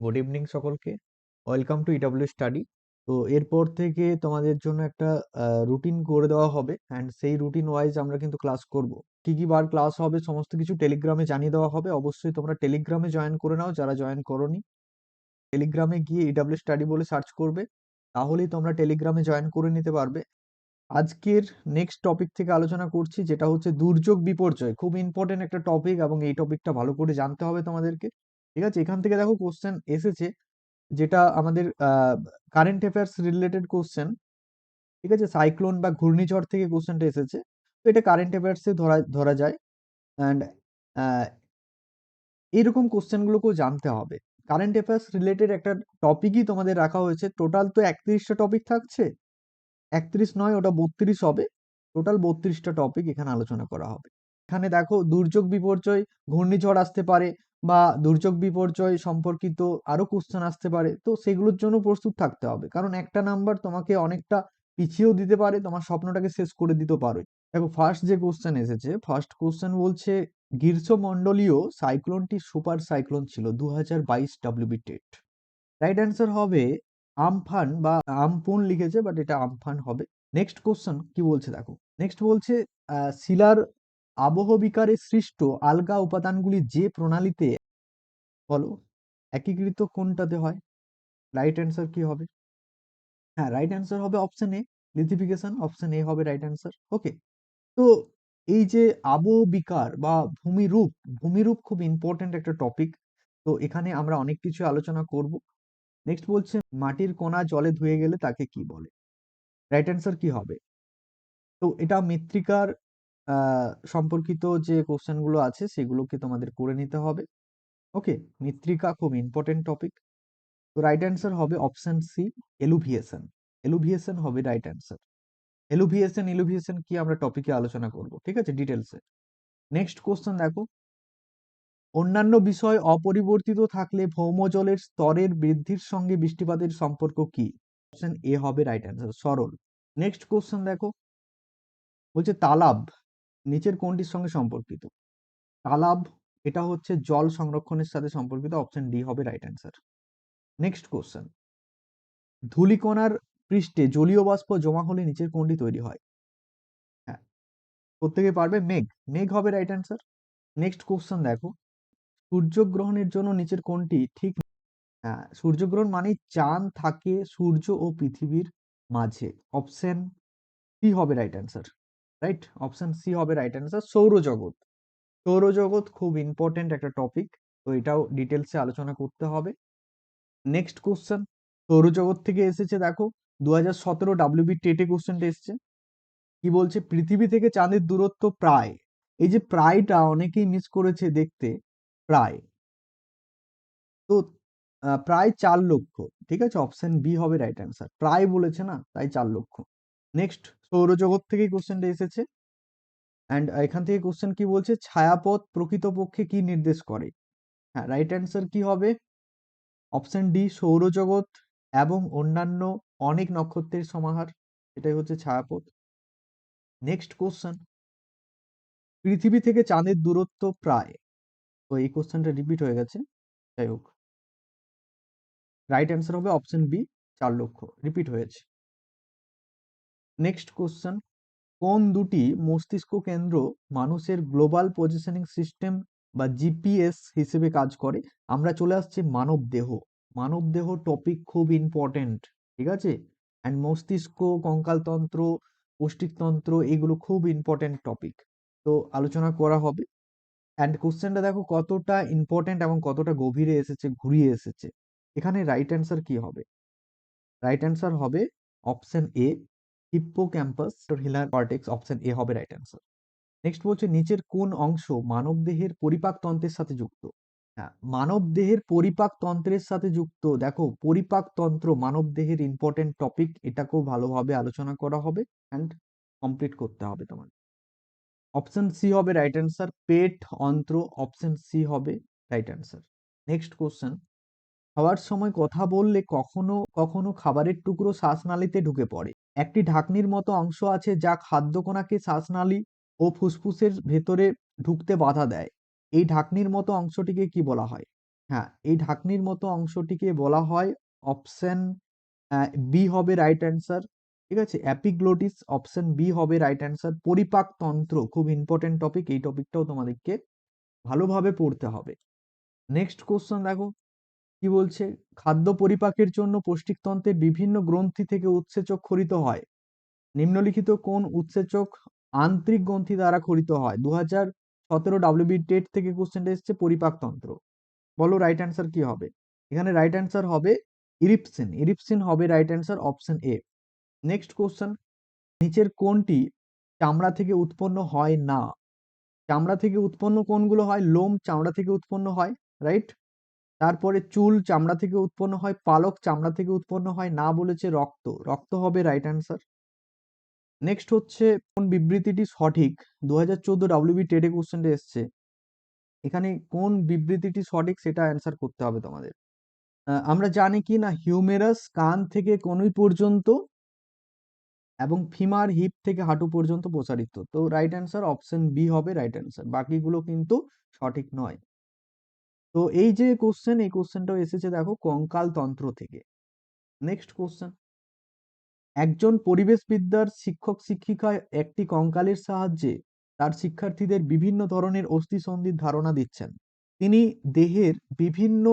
Good evening সকলকে। Welcome to EW study তো এরপর থেকে তোমাদের জন্য একটা রুটিন করে দেওয়া হবে অ্যান্ড সেই রুটিন ওয়াইজ আমরা কিন্তু ক্লাস করব। কি কি বার ক্লাস হবে সমস্ত কিছু টেলিগ্রামে জানিয়ে দেওয়া হবে। অবশ্যই তোমরা টেলিগ্রামে জয়েন করে নাও যারা জয়েন করনি। টেলিগ্রামে গিয়ে ইডব্লিউ স্টাডি বলে সার্চ করবে। তাহলেই তোমরা টেলিগ্রামে জয়েন করে নিতে পারবে। আজকের নেক্সট টপিক থেকে আলোচনা করছি যেটা হচ্ছে দুর্যোগ বিপর্যয়। খুব ইম্পর্টেন্ট একটা টপিক এবং এই টপিকটা ভালো করে জানতে হবে তোমাদেরকে। ঠিক আছে? এখান থেকে দেখো কোশ্চেন এসেছে, যেটা আমাদের কারেন্ট অ্যাফেয়ার্স রিলেটেড কোশ্চেন ঠিক আছে? সাইক্লোন বা ঘূর্ণিঝড় থেকে কোশ্চেনটা এসেছে। তো এটা কারেন্ট অ্যাফেয়ার্সে ধরা ধরা যায় অ্যান্ড এইরকম কোশ্চেনগুলোকেও জানতে হবে। কারেন্ট অ্যাফেয়ার্স রিলেটেড একটা টপিকই তোমাদের রাখা হয়েছে। টোটাল তো একত্রিশটা টপিক থাকছে। একত্রিশ নয়, ওটা বত্রিশ হবে। টোটাল বত্রিশটা টপিক এখানে আলোচনা করা হবে। এখানে দেখো দুর্যোগ বিপর্যয়, ঘূর্ণিঝড় আসতে পারে বা দুর্যোগ বিপর্যয় সম্পর্কিত আরও কোশ্চেন আসতে পারে। তো সেগুলোর জন্য প্রস্তুত থাকতে হবে। কারণ একটা নাম্বার তোমাকে অনেকটা পিছিয়েও দিতে পারে, তোমার স্বপ্নটাকে শেষ করে দিতে পারে। দেখো ফার্স্ট যে কোশ্চেন এসেছে ফার্স্ট কোশ্চেন বলছে, গ্রীষ্মমণ্ডলীয় সাইক্লোনটি সুপার সাইক্লোন ছিল দু হাজার বাইশ ডাব্লিউবি টেট রাইট অ্যান্সার হবে আমফান বা আমপুন লিখেছে বাট এটা আমফান হবে। নেক্সট কোশ্চেন কি বলছে? দেখো নেক্সট বলছে শিলার আবহবিকারে সৃষ্ট আলগা উপাদানগুলি যে প্রণালীতে বলো, একীকৃত কোনটাতে হয়? রাইট অ্যান্সার কি হবে? হ্যাঁ রাইট অ্যান্সার হবে option A lithification option A হবে রাইট অ্যান্সার ওকে তো এই যে আবহবিকার বা ভূমিরূপ ভূমিরূপ খুব ইম্পর্টেন্ট একটা টপিক তো এখানে আমরা অনেক কিছু আলোচনা করব। নেক্সট বলছে, মাটির কোনা জলে ধুয়ে গেলে তাকে কি বলে? রাইট অ্যান্সার কি হবে? তো এটা মৃত্তিকার সম্পর্কিত যে কোশ্চেনগুলো আছে সেগুলোকে তোমাদের করে নিতে হবে। ওকে মৃত্তিকা খুব ইম্পর্টেন্ট টপিক তো রাইট অ্যান্সার হবে অপশন সি এলুভিয়েশন এলুভিয়েশন হবে রাইট অ্যান্সার এলুভিয়েশন এলুভিয়েশন কি আমরা টপিকে আলোচনা করব, ঠিক আছে? ডিটেলসে নেক্সট কোশ্চেন দেখো। অন্যান্য বিষয় অপরিবর্তিত থাকলে ভৌমজলের স্তরের বৃদ্ধির সঙ্গে বৃষ্টিপাতের সম্পর্ক কি? অপশন এ হবে রাইট অ্যান্সার সরল। নেক্সট কোশ্চেন দেখো। বলছে তালাব। নিচের কোনটির সঙ্গে সম্পর্কিত? তালাব, এটা হচ্ছে জল সংরক্ষণের সাথে সম্পর্কিত অপশন ডি হবে রাইট অ্যান্সার নেক্সট কোশ্চেন ধূলিকণার পৃষ্ঠে জলীয় বাষ্প জমা হলে নিচের কোনটি তৈরি হয়? হ্যাঁ। প্রত্যেকে পারবে? মেঘ। মেঘ হবে রাইট অ্যান্সার নেক্সট কোশ্চেন দেখো। সূর্যগ্রহণের জন্য নিচের কোনটি ঠিক? হ্যাঁ সূর্যগ্রহণ মানে চাঁদ থাকে সূর্য ও পৃথিবীর মাঝে। অপশন সি হবে right answer right option C হবে রাইট অ্যান্সার সৌরজগৎ। সৌরজগৎ খুব ইম্পর্টেন্ট একটা টপিক তো এটাও ডিটেলসে আলোচনা করতে হবে। নেক্সট কোশ্চেন সৌরজগৎ থেকে এসেছে দেখো দু হাজার সতেরো ডাব্লিউবি টেটে কোশ্চেনটা এসছে। কি বলছে? পৃথিবী থেকে চাঁদের দূরত্ব প্রায়। এই যে প্রায়টা অনেকেই মিস করেছে দেখতে, প্রায়। তো প্রায় চার লক্ষ। ঠিক আছে? অপশন বি হবে রাইট অ্যান্সার প্রায় বলেছে না, তাই চার লক্ষ। নেক্সট সৌরজগৎ থেকে কোশ্চেনটা এসেছে। অ্যান্ড এখান থেকে কোশ্চেন কি বলছে? ছায়াপথ প্রকৃতপক্ষে কি নির্দেশ করে? হ্যাঁ রাইট অ্যান্সার কি হবে? অপশন ডি সৌরজগৎ এবং অন্যান্য অনেক নক্ষত্রের সমাহার। এটাই হচ্ছে ছায়াপথ। নেক্সট কোশ্চেন পৃথিবী থেকে চাঁদের দূরত্ব প্রায়। তো এই কোশ্চেনটা রিপিট হয়ে গেছে। যাই হোক। রাইট অ্যান্সার হবে অপশন বি চার লক্ষ। রিপিট হয়েছে। নেক্সট কোশ্চেন কোন দুটি মস্তিষ্ক কেন্দ্র মানুষের গ্লোবাল পজিশনিং সিস্টেম বা জিপিএস হিসেবে কাজ করে? আমরা চলে আসছি মানব দেহ। মানব দেহ টপিক খুব ইম্পর্টেন্ট ঠিক আছে? অ্যান্ড মস্তিষ্ক, কঙ্কালতন্ত্র, পৌষ্টিকতন্ত্র, এগুলো খুব ইম্পর্টেন্ট টপিক তো আলোচনা করা হবে। অ্যান্ড কোশ্চেনটা দেখো কতটা ইম্পর্টেন্ট এবং কতটা গভীরে এসেছে, ঘুরিয়ে এসেছে। এখানে রাইট অ্যান্সার কি হবে? রাইট অ্যান্সার হবে option A hippocampus hilar cortex option A হবে রাইট অ্যান্সার নেক্সট বলছে, নিচের কোন অংশ মানব দেহের পরিপাক তন্ত্রের সাথে যুক্ত? হ্যাঁ মানব দেহের পরিপাক তন্ত্রের সাথে যুক্ত। দেখো, পরিপাক তন্ত্র মানব দেহের ইম্পর্টেন্ট টপিক এটাকেও ভালোভাবে আলোচনা করা হবে অ্যান্ড কমপ্লিট করতে হবে তোমার অপশন সি হবে রাইট অ্যান্সার পেট, অন্ত্র অপশন সি হবে রাইট অ্যান্সার নেক্সট কোশ্চেন খাওয়ার সময় কথা বললে কখনো কখনো খাবারের টুকরো শ্বাসনালীতে ঢুকে পড়ে। একটি ঢাকনির মতো অংশ আছে যা খাদ্যকণাকে শ্বাসনালী ও ফুসফুসের ভেতরে ঢুকতে বাধা দেয়। এই ঢাকনির মতো অংশটিকে কি বলা হয়? হ্যাঁ এই ঢাকনির মতো অংশটিকে বলা হয় অপশন বি হবে রাইট অ্যান্সার ঠিক আছে? অ্যাপিগ্লোটিস অপশন বি হবে রাইট অ্যান্সার পরিপাক তন্ত্র, খুব ইম্পর্টেন্ট টপিক এই টপিকটাও তোমাদেরকে ভালোভাবে পড়তে হবে। নেক্সট কোশ্চেন দেখো। কি বলছে? খাদ্য পরিপাকের জন্য পৌষ্টিকতন্ত্রের বিভিন্ন গ্রন্থি থেকে উৎসেচক খরিত হয়। নিম্নলিখিত কোন উৎসেচক আন্তরিক গ্রন্থি দ্বারা খরিত হয়? দু হাজার সতেরো ডাব্লিউবি টেট থেকে কোশ্চেনটা এসছে পরিপাকতন্ত্র। বলো রাইট অ্যান্সার কি হবে? এখানে রাইট অ্যান্সার হবে ইরিপসিন। ইরিপসিন হবে right answer option A next question নিচের কোনটি চামড়া থেকে উৎপন্ন হয় না? চামড়া থেকে উৎপন্ন কোনগুলো হয়? লোম চামড়া থেকে উৎপন্ন হয় রাইট তারপরে চুল চামড়া থেকে উৎপন্ন হয়, পালক চামড়া থেকে উৎপন্ন হয়, না বলেছে রক্ত। রক্ত হবে রাইট অ্যান্সার নেক্সট হচ্ছে কোন বিবৃতিটি সঠিক? দু হাজার চোদ্দ ডাব্লিউবি টেডে কোশ্চেনটা এসছে। এখানে কোন বিবৃতিটি সঠিক সেটা অ্যান্সার করতে হবে তোমাদের। আমরা জানি কি না হিউমেরাস কান থেকে কনুই পর্যন্ত এবং ফিমার হিপ থেকে হাঁটু পর্যন্ত প্রসারিত। তো রাইট অ্যান্সার অপশন বি হবে রাইট অ্যান্সার বাকিগুলো কিন্তু সঠিক নয়। তো এই যে কোশ্চেন এই কোশ্চেনটাও এসেছে দেখো কঙ্কাল তন্ত্র থেকে। নেক্সট কোশ্চেন একজন পরিবেশবিদ্যার শিক্ষক শিক্ষিকা একটি কঙ্কালের সাহায্যে তার শিক্ষার্থীদের বিভিন্ন ধরনের অস্থিসন্ধির ধারণা দিচ্ছেন। তিনি দেহের বিভিন্ন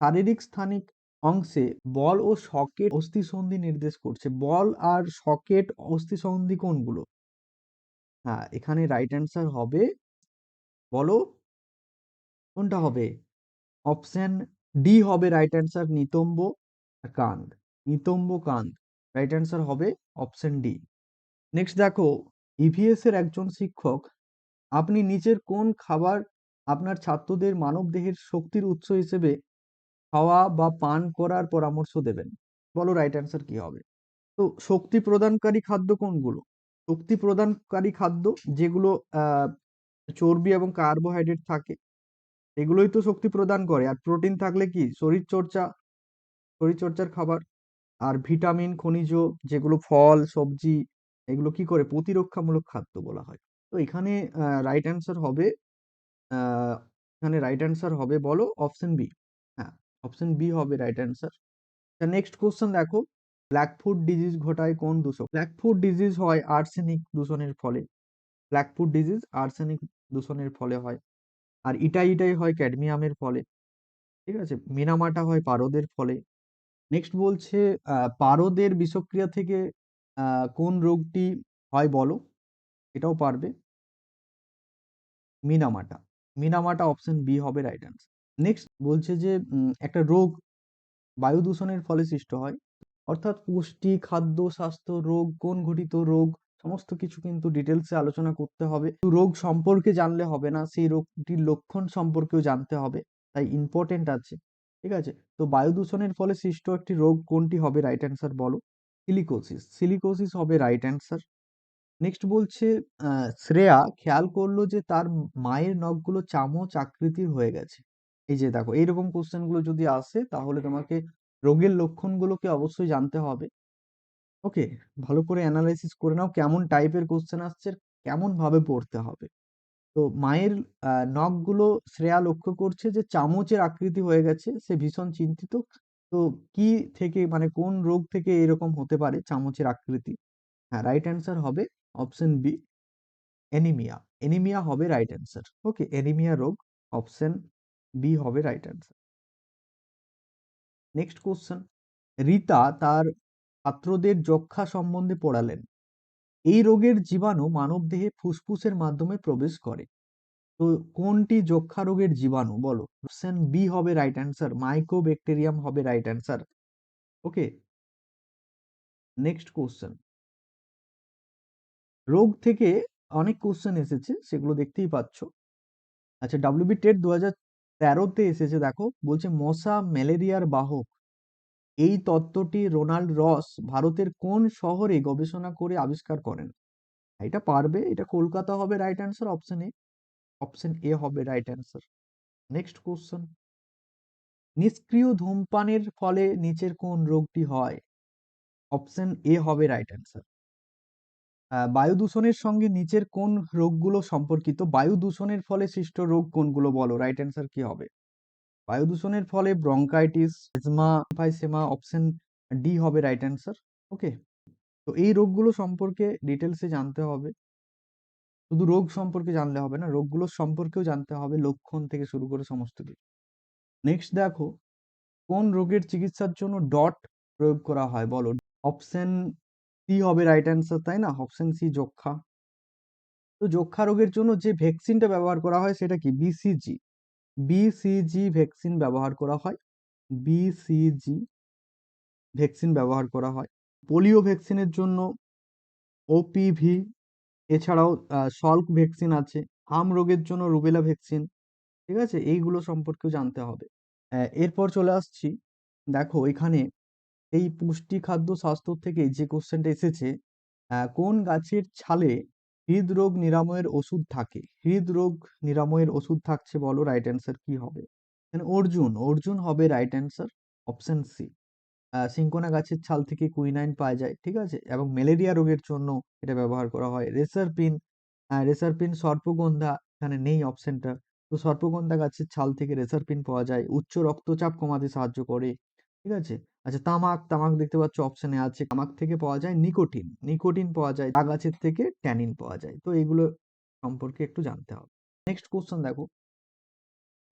শারীরিক স্থানিক অংশে বল ও সকেট অস্থিসন্ধি নির্দেশ করছে। বল আর সকেট অস্থিসন্ধি কোনগুলো? হ্যাঁ এখানে রাইট অ্যান্সার হবে বলো। কোনটা হবে? অপশন ডি হবে রাইট অ্যান্সার নিতম্ব কান্দ। নিতম্ব কান্দ। রাইট অ্যান্সার হবে অপশন ডি নেক্সট দেখো ইভিএস এর একজন শিক্ষক, আপনি নিচের কোন খাবার আপনার ছাত্রদের মানবদেহের শক্তির উৎস হিসেবে খাওয়া বা পান করার পরামর্শ দেবেন? বলো রাইট অ্যান্সার কি হবে? তো শক্তি প্রদানকারী খাদ্য কোনগুলো? শক্তি প্রদানকারী খাদ্য যেগুলো চর্বি এবং কার্বোহাইড্রেট থাকে এগুলোই তো শক্তি প্রদান করে। আর প্রোটিন থাকলে কি? শরীর চর্চা শরীর চর্চার খাবার। আর ভিটামিন, খনিজ যেগুলো ফল, সবজি, এগুলো কি করে? প্রতিরক্ষামূলক খাদ্য বলা হয়। তো এখানে রাইট অ্যান্সার হবে এখানে রাইট অ্যান্সার হবে বলো অপশন বি হ্যাঁ অপশন বি হবে রাইট অ্যান্সার নেক্সট কোশ্চেন দেখো ব্ল্যাক ফুড ডিজিজ ঘটায় কোন দূষক? ব্ল্যাক ফুড ডিজিজ হয় আর্সেনিক দূষণের ফলে। ব্ল্যাক ফুড ডিজিজ আর্সেনিক দূষণের ফলে হয়। আর ইটা ইটাই হয় ক্যাডমিয়ামের ফলে। ঠিক আছে? মিনামাটা হয় পারদের ফলে। নেক্সট বলছে পারদের বিষক্রিয়া থেকে কোন রোগটি হয় বলো? এটাও পারবে। মিনামাটা। মিনামাটা অপশন বি হবে রাইট অ্যান্সার। নেক্সট বলছে যে একটা রোগ বায়ু দূষণের ফলে সৃষ্ট হয়। অর্থাৎ পুষ্টি, খাদ্য, স্বাস্থ্য রোগ, কোন ঘটিত রোগ সমস্ত কিছু কিন্তু ডিটেলসে আলোচনা করতে হবে। রোগ সম্পর্কে জানলে হবে না, সেই রোগটির লক্ষণ সম্পর্কেও জানতে হবে, তাই ইম্পর্টেন্ট আছে, ঠিক আছে? তো বায়ু দূষণের ফলে সৃষ্ট একটি রোগ কোনটি হবে রাইট অ্যান্সার বলো। সিলিকোসিস সিলিকোসিস হবে রাইট অ্যান্সার নেক্সট বলছে শ্রেয়া খেয়াল করল যে তার মায়ের নখগুলো চামচ আকৃতির হয়ে গেছে। এই যে দেখো, এইরকম কোশ্চেনগুলো যদি আসে, তাহলে তোমাকে রোগের লক্ষণগুলোকে অবশ্যই জানতে হবে। ওকে, ভালো করে অ্যানালাইসিস করে নাও কেমন টাইপের কোশ্চেন আসছে, কেমন ভাবে পড়তে হবে। তো মায়ের নখগুলো শ্রেয়া লক্ষ্য করছে যে চামচের আকৃতি হয়ে গেছে, সে ভীষণ চিন্তিত। তো কি থেকে মানে কোন রোগ থেকে এরকম হতে পারে চামচের আকৃতি? হ্যাঁ রাইট অ্যান্সার হবে অপশন বি এনিমিয়া এনিমিয়া হবে রাইট অ্যান্সার ওকে এনিমিয়া রোগ অপশন বি হবে right answer next question Rita তার ছাত্রদের যক্ষা সম্বন্ধে পড়ালেন। এই রোগের জীবাণু মানবদেহে ফুসফুসের মাধ্যমে প্রবেশ করে। তো কোনটি যক্ষা রোগের জীবাণু বলো? অপশন বি হবে রাইট অ্যান্সার মাইকোব্যাকটেরিয়াম হবে right answer okay next question রোগ থেকে অনেক কোশ্চেন এসেছে, সেগুলো দেখতেই পাচ্ছ। আচ্ছা ডাব্লিউবি টেট দু হাজার তেরোতে এসেছে, দেখো, বলছে মশা, ম্যালেরিয়ার বাহক। এই তত্ত্বটি রোনাল্ড রস ভারতের কোন শহরে গবেষণা করে আবিষ্কার করেন? এটা পারবে, এটা কলকাতা হবে right answer option A option A হবে রাইট অ্যান্সার নেক্সট কোশ্চেন নিষ্ক্রিয় ধূমপানের ফলে নিচের কোন রোগটি হয়? অপশন এ হবে রাইট অ্যান্সার বায়ু দূষণের সঙ্গে নিচের কোন রোগগুলো সম্পর্কিত? বায়ু দূষণের ফলে সৃষ্ট রোগ কোনগুলো বলো? রাইট অ্যান্সার কি হবে? বায়ু দূষণের ফলে bronchitis asthma emphysema option D হবে রাইট অ্যান্সার ওকে তো এই রোগগুলো সম্পর্কে ডিটেলসে জানতে হবে। শুধু রোগ সম্পর্কে জানলে হবে না, রোগগুলো সম্পর্কেও জানতে হবে লক্ষণ থেকে শুরু করে সমস্ত কিছু। নেক্সট দেখো, কোন রোগের চিকিৎসার জন্য ডট প্রয়োগ করা হয় বলো? অপশন সি হবে রাইট অ্যান্সার তাই না? অপশন সি যক্ষা। তো যক্ষা রোগের জন্য যে ভ্যাকসিনটা ব্যবহার করা হয় সেটা কি? বিসিজি বিসিজি ভ্যাকসিন ব্যবহার করা হয়। বিসিজি ভ্যাকসিন ব্যবহার করা হয়। পোলিও ভ্যাকসিনের জন্য ওপিভি এছাড়াও সল্ক ভ্যাকসিন আছে হাম রোগের জন্য রুবেলা ভ্যাকসিন ঠিক আছে? এইগুলো সম্পর্কেও জানতে হবে। এরপর চলে আসছি। দেখো, এখানে এই পুষ্টি খাদ্য স্বাস্থ্য থেকে যে কোশ্চেনটা এসেছে কোন গাছের ছালে হৃদরোগ নিরাময়ের ওষুধ থাকে। হৃদরোগ নিরাময়ের ওষুধ থাকছে বলো রাইট অ্যান্সার কি হবে? এখানে অর্জুন অর্জুন হবে right answer option C cinchona গাছের ছাল থেকে কুইনাইন পাওয়া যায়, ঠিক আছে? এবং ম্যালেরিয়া রোগের জন্য এটা ব্যবহার করা হয়। রেসারপিন রেসারপিন সর্পগন্ধা এখানে নেই অপশনটা তো সর্পগন্ধা গাছের ছাল থেকে রেসারপিন পাওয়া যায়। উচ্চ রক্তচাপ কমাতে সাহায্য করে। ঠিক আছে? আচ্ছা তামাক তামাক দেখতে পাচ্ছ অপশনে আছে। তামাক থেকে পাওয়া যায় নিকোটিন। নিকোটিন পাওয়া যায় গাছের থেকে ট্যানিন পাওয়া যায়। তো এগুলো সম্পর্কে একটু জানতে হবে। নেক্সট কোশ্চেন দেখো।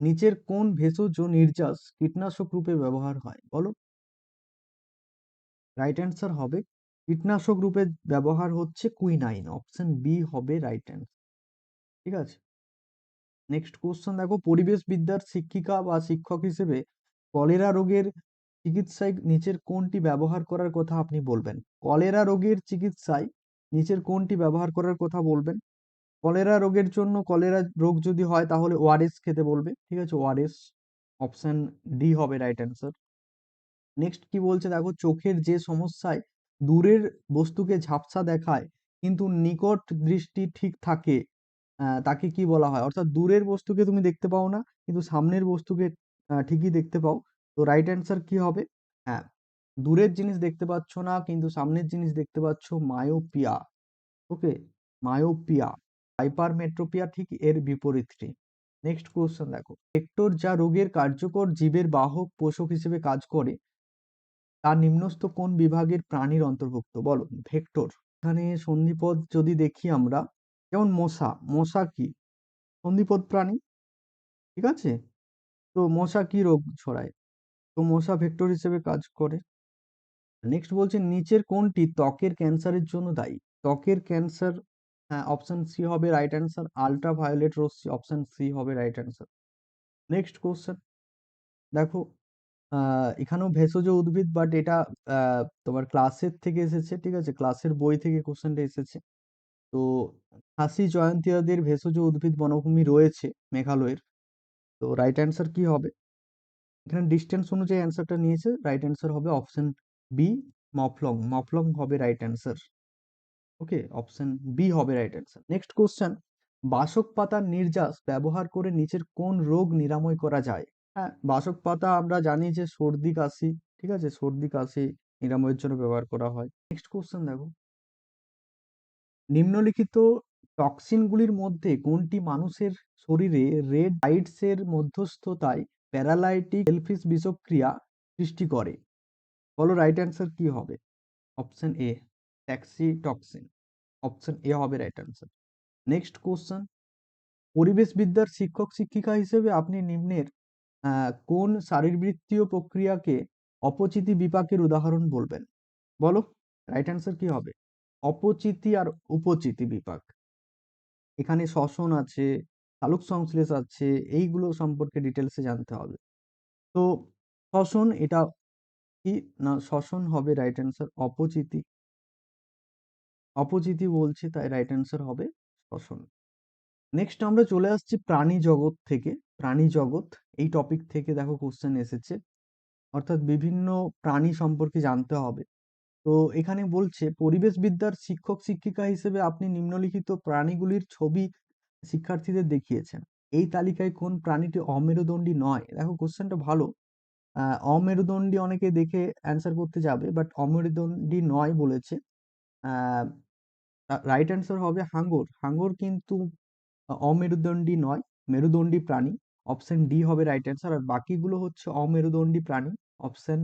নিচের কোন ভেষজ নির্যাস কীটনাশক রূপে ব্যবহার হয়? বলো। রাইট অ্যান্সার হবে কীটনাশক রূপে ব্যবহার হচ্ছে কুইনাইন অপশন বি হবে রাইট অ্যান্সার ঠিক আছে? নেক্সট কোশ্চেন দেখো। পরিবেশ বিদ্যার শিক্ষিকা বা শিক্ষক হিসেবে কলেরা রোগের চিকিৎসায় নিচের কোনটি ব্যবহার করার কথা আপনি বলবেন। কলেরা রোগের চিকিৎসায় নিচের কোনটি ব্যবহার করার কথা বলবেন। কলেরা রোগের জন্য কলেরা রোগ যদি হয় তাহলে ওআরএস খেতে বলবে। ঠিক আছে, ওআরএস অপশন ডি হবে রাইট অ্যান্সার। নেক্সট কি বলছে? দেখো, চোখের যে সমস্যায় দূরের বস্তুকে ঝাপসা দেখায় কিন্তু নিকট দৃষ্টি ঠিক থাকে তাকে কি বলা হয়? অর্থাৎ দূরের বস্তুকে তুমি দেখতে পাও না, কিন্তু সামনের বস্তুকে ঠিকই দেখতে পাও। তো রাইট অ্যান্সার কি হবে? হ্যাঁ দূরের জিনিস দেখতে পাচ্ছ না, কিন্তু সামনের জিনিস দেখতে পাচ্ছ মায়োপিয়া ওকে মায়োপিয়া হাইপারমেট্রোপিয়া ঠিক এর বিপরীতটি নেক্সট কোশ্চেন দেখো ভেক্টর যা রোগের কার্যকর জীবের বাহক পোষক হিসেবে কাজ করে, তা নিম্নস্থ কোন বিভাগের প্রাণীর অন্তর্ভুক্ত? বলো ভেক্টর এখানে সন্ধিপদ যদি দেখি আমরা, যেমন মশা মশা কি? সন্ধিপদ প্রাণী, ঠিক আছে? তো মশা কি রোগ ছড়ায়? তো মশা ভেক্টর হিসেবে কাজ করে। নেক্সট বলছে নিচের কোনটি ত্বকের ক্যান্সারের জন্য দায়ী? ত্বকের ক্যান্সার হ্যাঁ অপশন সি হবে রাইট অ্যান্সার আলট্রা ভায়োলেট রশ্মি অপশন সি হবে রাইট অ্যান্সার নেক্সট কোশ্চেন দেখো এখানেও ভেষজ উদ্ভিদ বাট এটা তোমার ক্লাসের থেকে এসেছে, ঠিক আছে? ক্লাসের বই থেকে কোশ্চেনটা এসেছে। তো খাসি জয়ন্তিয়াদের ভেষজ উদ্ভিদ বনভূমি রয়েছে মেঘালয়ের। তো রাইট অ্যান্সার কি হবে? এখানে ডিস্টেন্স অনুযায়ী অ্যান্সারটা নিয়েছে রাইট অ্যান্সার হবে অপশন বি মফলং মফলং হবে right answer okay option B হবে রাইট অ্যান্সার নেক্সট কোশ্চেন বাসক পাতার নির্যাস ব্যবহার করে নিচের কোন রোগ নিরাময় করা যায়? হ্যাঁ বাসক পাতা আমরা জানি যে সর্দি, কাশি, ঠিক আছে? সর্দি, কাশি নিরাময়ের জন্য ব্যবহার করা হয়। নেক্সট কোশ্চেন দেখো। নিম্নলিখিত টক্সিনগুলির মধ্যে কোনটি মানুষের শরীরে রেড লাইটসের মধ্যস্থতায় প্যারালাইটিক সেলফিশ বিষক্রিয়া সৃষ্টি করে। বলো রাইট অ্যান্সার কি হবে? Option A taxi toxin option A হবে রাইট অ্যান্সার নেক্সট কোশ্চেন পরিবেশবিদ্যার শিক্ষক শিক্ষিকা হিসেবে আপনি নিম্নের কোন শারীরবৃত্তীয় প্রক্রিয়াকে অপচিতি বিপাকের উদাহরণ বলবেন? বলো রাইট অ্যান্সার কি হবে? অপচিতি আর উপচিতি বিপাক। এখানে শ্বসন আছে সালোক সংশ্লেষ আছে, এইগুলো সম্পর্কে ডিটেলসে জানতে হবে। তো শ্বসন এটা কি? না, শ্বসন হবে রাইট অ্যান্সার অপচিতি। অপচিতি বলছে তাই রাইট অ্যান্সার হবে শ্বসন। নেক্সট আমরা চলে আসছি প্রাণী জগৎ থেকে। প্রাণী জগৎ, এই টপিক থেকে দেখো কোশ্চেন এসেছে। অর্থাৎ বিভিন্ন প্রাণী সম্পর্কে জানতে হবে। তো এখানে বলছে, পরিবেশবিদ্যার শিক্ষক শিক্ষিকা হিসেবে আপনি নিম্নলিখিত প্রাণীগুলির ছবি শিক্ষার্থীদের দেখিয়েছেন। এই তালিকায় কোন প্রাণীটি অমেরুদণ্ডী নয়? দেখো কোশ্চেনটা ভালো। অমেরুদণ্ডী অনেকে দেখে অ্যান্সার করতে যাবে বাট অমেরুদণ্ডী নয় বলেছে। রাইট অ্যান্সার হবে হাঙ্গর। হাঙ্গর কিন্তু অমেরুদণ্ডী নয়, মেরুদণ্ডী প্রাণী। অপশন ডি হবে রাইট অ্যান্সার আর বাকিগুলো হচ্ছে অমেরুদণ্ডী প্রাণী। অপশন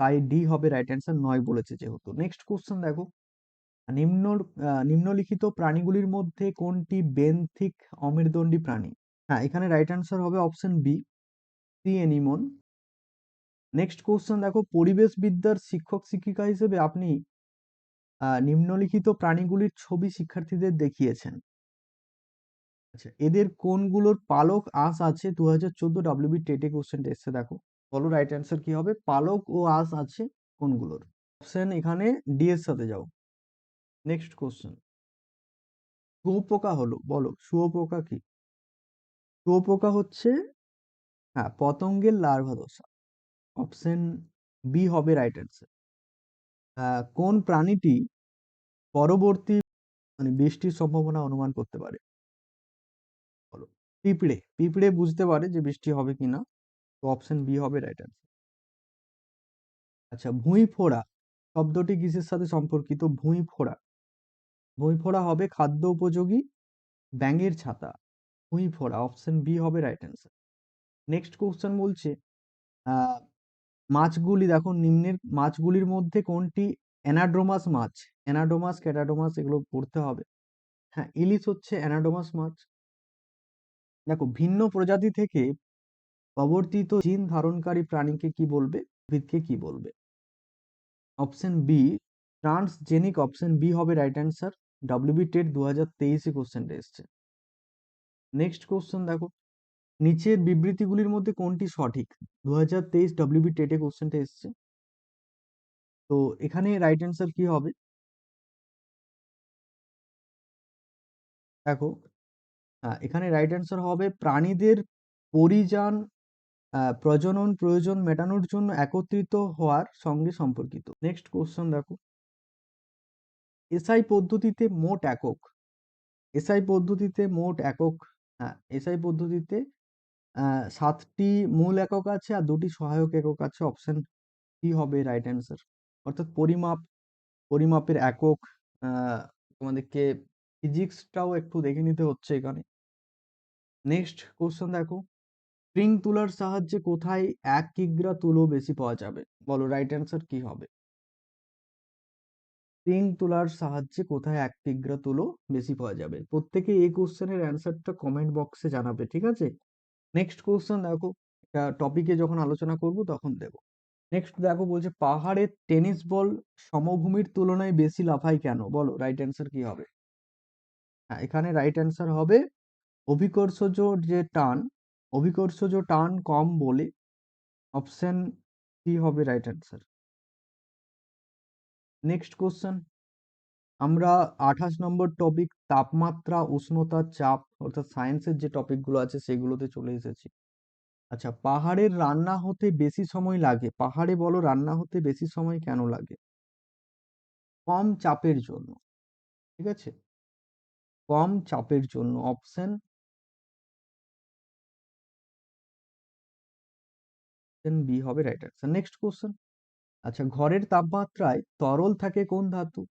তাই ডি হবে রাইট অ্যান্সার নয় বলেছে যেহেতু। নেক্সট কোশ্চেন দেখো। নিম্ন নিম্নলিখিত প্রাণীগুলির মধ্যে কোনটি বেন্থিক অমেরুদণ্ডী প্রাণী? হ্যাঁ এখানে রাইট অ্যান্সার হবে option B sea anemone next question দেখো, পরিবেশবিদ্যার শিক্ষক শিক্ষিকা হিসেবে আপনি নিম্নলিখিত প্রাণীগুলির ছবি শিক্ষার্থীদের দেখিয়েছেন। আচ্ছা এদের কোনগুলোর পালক আঁশ আছে? দু হাজার চোদ্দ ডাব্লিউবি টেটে কোশ্চেনটা এসছে, দেখো। বলো রাইট অ্যান্সার কি হবে? পালক ও আঁশ আছে কোনগুলোর? অপশন এখানে ডি এর সাথে যাও। নেক্সট কোশ্চেন শুয়োপোকা হলো, বলো শুয়োপোকা কি? শুয়োপোকা হচ্ছে হ্যাঁ পতঙ্গের লার্ভা দশা। অপশন বি হবে রাইট অ্যান্সার কোন প্রাণীটি পরবর্তী মানে বৃষ্টির সম্ভাবনা অনুমান করতে পারে? বলো। পিঁপড়ে পিঁপড়ে বুঝতে পারে যে বৃষ্টি হবে কিনা তো অপশন বি হবে রাইট অ্যান্সার আচ্ছা ভুঁই ফোড়া শব্দটি কিসের সাথে সম্পর্কিত? ভুঁই ফোড়া। ভুঁই ফোড়া হবে খাদ্য উপযোগী, ব্যাঙের ছাতা। ভুঁই ফোড়া অপশন বি হবে রাইট অ্যান্সার নেক্সট কোশ্চেন বলছে মাছগুলি দেখো, নিম্নের মাছগুলির মধ্যে কোনটি অ্যানাড্রোমাস মাছ? অ্যানাডোমাস ক্যাটাডোমাস এগুলো পড়তে হবে। হ্যাঁ ইলিশ হচ্ছে অ্যানাডোমাস মাছ। দেখো, ভিন্ন প্রজাতি থেকে প্রবর্তিত জিন ধারণকারী প্রাণীকে কি বলবে? উদ্ভিদকে কি বলবে? Option B transgenic option B হবে রাইট অ্যান্সার ডাব্লিউবি টেট দু হাজার তেইশে কোশ্চেনটা এসছে। নেক্সট কোশ্চেন দেখো। নিচের বিবৃতিগুলির মধ্যে কোনটি সঠিক? দু হাজার তেইশ ডাব্লিউবি টেটে কোশ্চেনটা এসছে। তো এখানে রাইট অ্যান্সার কি হবে? দেখো এখানে রাইট অ্যান্সার হবে প্রাণীদের পরিযান প্রজনন, প্রয়োজন মেটানোর জন্য একত্রিত হওয়ার সঙ্গে সম্পর্কিত। নেক্সট কোশ্চেন দেখো। এসআই পদ্ধতিতে মোট একক। এসআই পদ্ধতিতে মোট একক হ্যাঁ এসআই পদ্ধতিতে সাতটি মূল একক আছে আর দুটি সহায়ক একক আছে। অপশন কি হবে রাইট অ্যান্সার অর্থাৎ পরিমাপ, পরিমাপের একক তোমাদেরকে ফিজিক্সটাও একটু দেখে নিতে হচ্ছে এখানে। নেক্সট কোশ্চেন দেখো। স্প্রিং তুলার সাহায্যে কোথায় এক কিগ্রা তুলো বেশি পাওয়া যাবে? বলো রাইট অ্যান্সার কি হবে? স্প্রিং তুলার সাহায্যে কোথায় এক কিগ্রা তুলো বেশি পাওয়া যাবে। প্রত্যেকে এই কোশ্চেনের অ্যান্সারটা কমেন্ট বক্সে জানাবে, ঠিক আছে? নেক্সট কোশ্চেন দেখো এটা টপিকে যখন আলোচনা করব তখন দেব। নেক্সট দেখো বলছে, পাহাড়ের টেনিস বল সমভূমির তুলনায় বেশি লাফায় কেন? বলো রাইট অ্যান্সার কি হবে? হ্যাঁ এখানে রাইট অ্যান্সার হবে, অভিকর্ষজ যে টান, অভিকর্ষজ টান কম বলে অপশন সি হবে রাইট অ্যান্সার নেক্সট কোশ্চেন আমরা আঠাশ নম্বর টপিক তাপমাত্রা উষ্ণতা চাপ, অর্থাৎ সায়েন্সের যে টপিকগুলো আছে সেগুলোতে চলে এসেছি। আচ্ছা পাহাড়ের রান্না হতে বেশি সময় লাগে? পাহাড়ে বলো রান্না হতে বেশি সময় কেন লাগে? কম চাপের জন্য। ঠিক আছে? কম চাপের জন্য। অপশন বি হবে রাইট অ্যান্সার নেক্সট কোশ্চেন আচ্ছা ঘরের তাপমাত্রায় তরল থাকে কোন ধাতু?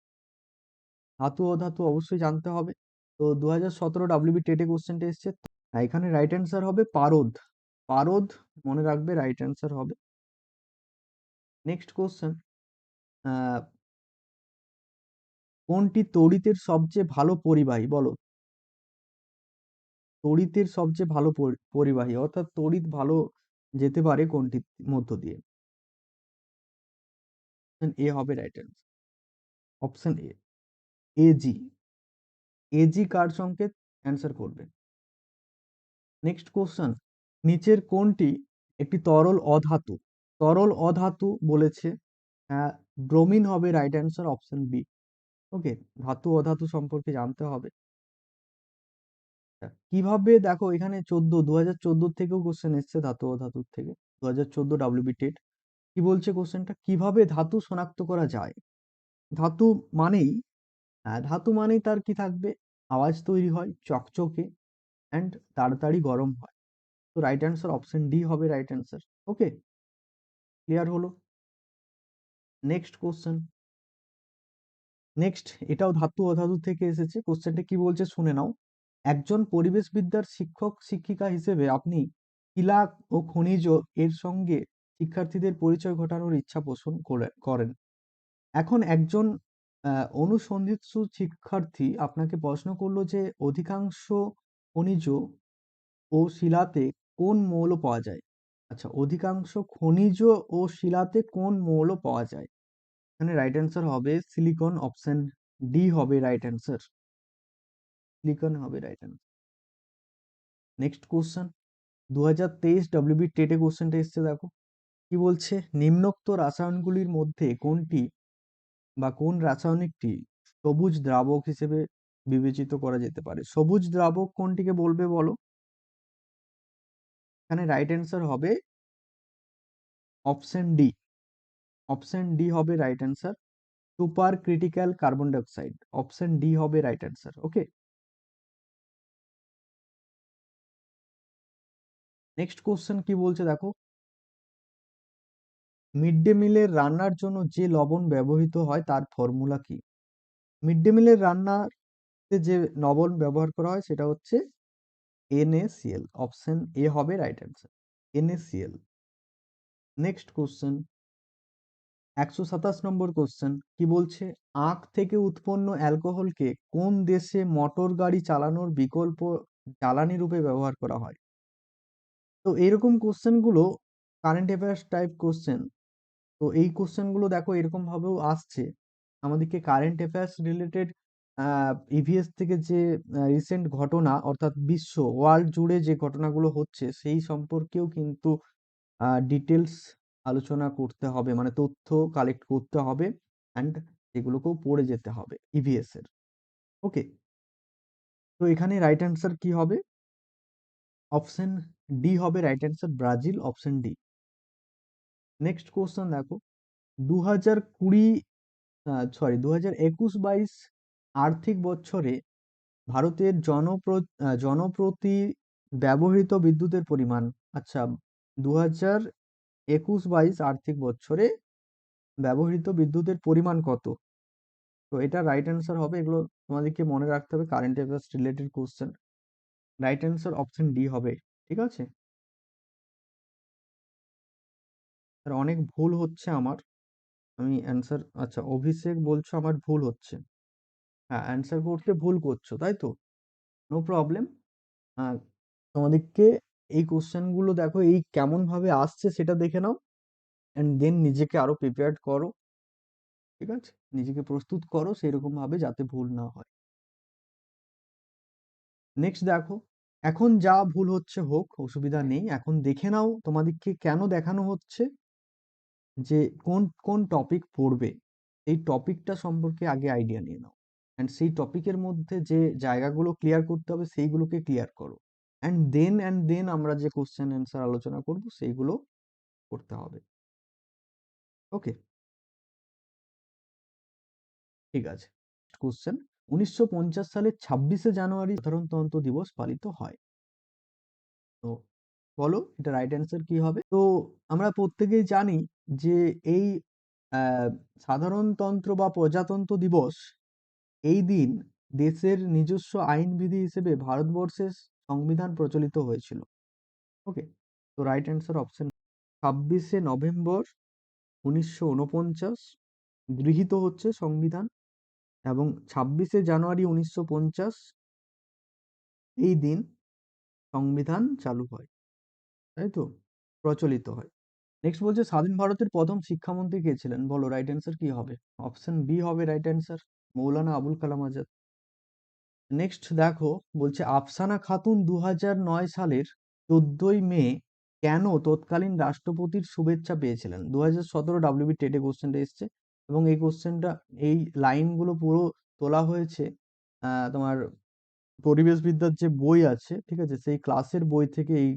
ধাতু ও ধাতু অবশ্যই জানতে হবে। তো দু হাজার সতেরো ডাব্লিউবি টেটে কোশ্চেনটা এসছে। এখানে রাইট অ্যান্সার হবে পারদ। পারদ মনে রাখবে রাইট অ্যান্সার হবে। নেক্সট কোশ্চেন কোনটি তড়িতের সবচেয়ে ভালো পরিবাহী? বলো। তড়িতের সবচেয়ে ভালো পরি- পরিবাহী, অর্থাৎ তড়িৎ ভালো যেতে পারে কোনটির মধ্য দিয়ে। এ হবে right answer option A AG AG কার সংকেত অ্যান্সার করবে? নেক্সট কোশ্চেন নিচের কোনটি একটি তরল অধাতু? তরল অধাতু বলেছে ব্রোমিন হবে right answer option B okay ধাতু অধাতু সম্পর্কে জানতে হবে। কীভাবে দেখো এখানে চোদ্দ দু হাজার চোদ্দ থেকেও কোশ্চেন এসছে ধাতু অধাতুর থেকে। দু হাজার চোদ্দ ডাব্লিউবি টেট কি বলছে কোশ্চেনটা কীভাবে ধাতু শনাক্ত করা যায়? ধাতু মানেই হ্যাঁ ধাতু মানেই তার কি থাকবে? আওয়াজ তৈরি হয় চকচকে অ্যান্ড তাড়াতাড়ি গরম হয়। তো রাইট অ্যান্সার অপশন ডি হবে রাইট অ্যান্সার ওকে ক্লিয়ার হলো? নেক্সট কোশ্চেন নেক্সট এটাও ধাতু অধাতু থেকে এসেছে। কোশ্চেনটা কি বলছে শুনে নাও। একজন পরিবেশবিদ্যার শিক্ষক শিক্ষিকা হিসেবে আপনি শিলা ও খনিজ এর সঙ্গে শিক্ষার্থীদের পরিচয় ঘটানোর ইচ্ছা পোষণ করে- করেন। এখন একজন আহ, অনুসন্ধিৎসু শিক্ষার্থী আপনাকে প্রশ্ন করল যে অধিকাংশ খনিজ ও শিলাতে কোন মৌল পাওয়া যায়? আচ্ছা অধিকাংশ খনিজ ও শিলাতে কোন মৌল পাওয়া যায়? এখানে রাইট অ্যান্সার হবে সিলিকন অপশন ডি হবে রাইট অ্যান্সার সিলিকন হবে রাইট অ্যান্সার নেক্সট কোশ্চেন দু হাজার তেইশ ডাব্লিউবি টেটে কোশ্চেনটা এসছে দেখো। কি বলছে? নিম্নোক্ত রাসায়নগুলির মধ্যে কোনটি বা কোন রাসায়নিকটি সবুজ দ্রাবক হিসেবে বিবেচিত করা যেতে পারে? সবুজ দ্রাবক কোনটিকে বলবে বলো? এখানে রাইট অ্যান্সার হবে অপশন ডি অপশন ডি হবে right answer super critical carbon dioxide option D হবে right answer okay next question কি বলছে দেখো? মিড ডে মিলের রান্নার জন্য যে লবণ ব্যবহৃত হয়, তার ফর্মুলা কি? মিড ডে মিলের রান্নাতে যে লবণ ব্যবহার করা হয়, সেটা হচ্ছে NaCl অপশন এ হবে right answer NaCl next question একশো সাতাশ নম্বর কোশ্চেন কি বলছে? আখ থেকে উৎপন্ন অ্যালকোহলকে কোন দেশে মোটর গাড়ি চালানোর বিকল্প জ্বালানি রূপে ব্যবহার করা হয়? তো এরকম কোশ্চেনগুলো কারেন্ট অ্যাফেয়ার্স টাইপ কোশ্চেন তো এই কোশ্চেনগুলো দেখো এরকম ভাবেও আসছে। আমাদেরকে কারেন্ট অ্যাফেয়ার্স রিলেটেড ইভিএস থেকে যে রিসেন্ট ঘটনা, অর্থাৎ বিশ্ব ওয়ার্ল্ড জুড়ে যে ঘটনাগুলো হচ্ছে, সেই সম্পর্কেও কিন্তু ডিটেলস আলোচনা করতে হবে মানে তথ্য কালেক্ট করতে হবে অ্যান্ড এগুলোকেও পড়ে যেতে হবে ইভিএস এর। ওকে তো এখানে রাইট অ্যান্সার কি হবে? অপশন ডি হবে right answer Brazil option D next question দেখো। দু হাজার কুড়ি সরি দু হাজার একুশ বাইশ আর্থিক বছরে ভারতের জনপ্র জনপ্রতি ব্যবহৃত বিদ্যুতের পরিমাণ আচ্ছা দু হাজার একুশ বাইশ আর্থিক বছরে ব্যবহৃত বিদ্যুতের পরিমাণ কত? তো এটা রাইট অ্যান্সার হবে, এগুলো তোমাদেরকে মনে রাখতে হবে current affairs related question right answer option D হবে, ঠিক আছে? আর অনেক ভুল হচ্ছে আমার। আমি অ্যান্সার আচ্ছা অভিষেক বলছো আমার ভুল হচ্ছে। হ্যাঁ অ্যান্সার করতে ভুল করছ, তাই তো? নো প্রবলেম তোমাদেরকে এই কোশ্চেনগুলো দেখো, এই কেমন ভাবে আসছে সেটা দেখে নাও। অ্যান্ড দেন নিজেকে আরও প্রিপেয়ার্ড করো। ঠিক আছে? নিজেকে প্রস্তুত করো সেরকম ভাবে যাতে ভুল না হয়। নেক্সট দেখো, এখন যা ভুল হচ্ছে হোক, অসুবিধা নেই। এখন দেখে নাও তোমাদেরকে কেন দেখানো হচ্ছে। যে কোন কোন টপিক পড়বে, এই টপিকটা সম্পর্কে আগে আইডিয়া নিয়ে নাও। অ্যান্ড সেই টপিকের মধ্যে যে জায়গাগুলো ক্লিয়ার করতে হবে, সেইগুলোকে ক্লিয়ার করো। অ্যান্ড দেন অ্যান্ড দেন আমরা যে কোশ্চেন অ্যান্সার আলোচনা করব, সেইগুলো করতে হবে। ওকে ঠিক আছে। কোশ্চেন উনিশশো পঞ্চাশ সালের ছাব্বিশে জানুয়ারি সাধারণতন্ত্র দিবস পালিত হয়। তো বলো এটা রাইট অ্যান্সার কি হবে? তো আমরা প্রত্যেকেই জানি যে এই সাধারণতন্ত্র বা প্রজাতন্ত্র দিবস এই দিন দেশের নিজস্ব আইনবিধি হিসেবে ভারতবর্ষের সংবিধান প্রচলিত হয়েছিল। ওকে তো রাইট অ্যান্সার অপশন ছাব্বিশে নভেম্বর উনিশশো উনপঞ্চাশ গৃহীত হচ্ছে সংবিধান এবং ছাব্বিশে জানুয়ারি উনিশশো পঞ্চাশ এই দিন সংবিধান চালু হয়। তাই তো? প্রচলিত হয়। নেক্সট বলছে, স্বাধীন ভারতের প্রথম শিক্ষামন্ত্রী কে ছিলেন? বলো রাইট অ্যান্সার কি হবে? অপশন বি হবে right answer Maulana Abul Kalam Azad. Next দেখো, বলছে, আফসানা খাতুন দু নয় সালের চোদ্দই মে কেন তৎকালীন রাষ্ট্রপতির শুভেচ্ছা পেয়েছিলেন? দু হাজার সতেরো ডাব্লিউবি টেটে কোশ্চেনটা এসছে এবং এই কোশ্চেনটা এই লাইনগুলো পুরো তোলা হয়েছে তোমার পরিবেশবিদ্যার যে বই আছে, ঠিক আছে, সেই ক্লাসের বই থেকে এই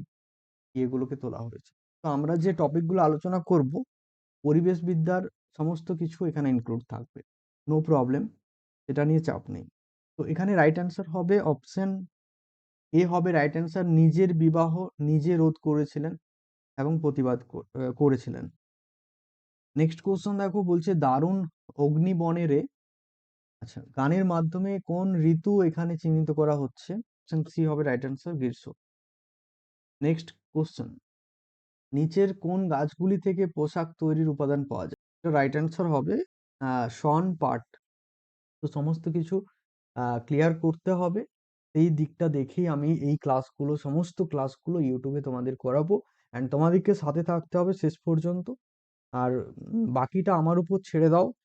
ইয়েগুলোকে তোলা হয়েছে। তো আমরা যে টপিকগুলো আলোচনা করব পরিবেশ বিদ্যার সমস্ত কিছু এখানে ইনক্লুড থাকবে। নো প্রবলেম এটা নিয়ে চাপ নেই। তো এখানে রাইট অ্যান্সার হবে অপশন এ হবে রাইট অ্যান্সার নিজের বিবাহ নিজে রোধ করেছিলেন এবং প্রতিবাদ করেছিলেন। নেক্সট কোশ্চেন দেখো বলছে, দারুণ অগ্নিবনেরে আচ্ছা গানের মাধ্যমে কোন ঋতু এখানে চিহ্নিত করা হচ্ছে? অপশন সি হবে রাইট অ্যান্সার গ্রীষ্ম। নেক্সট কোশ্চেন নিচের কোন গাছগুলি থেকে পোশাক তৈরির উপাদান পাওয়া যায়? রাইট অ্যান্সার হবে শন পার্ট তো সমস্ত কিছু ক্লিয়ার করতে হবে। এই দিকটা দেখেই আমি এই ক্লাসগুলো সমস্ত ক্লাসগুলো ইউটিউবে তোমাদের করাবো। অ্যান্ড তোমাদেরকে সাথে থাকতে হবে শেষ পর্যন্ত। আর বাকিটা আমার উপর ছেড়ে দাও।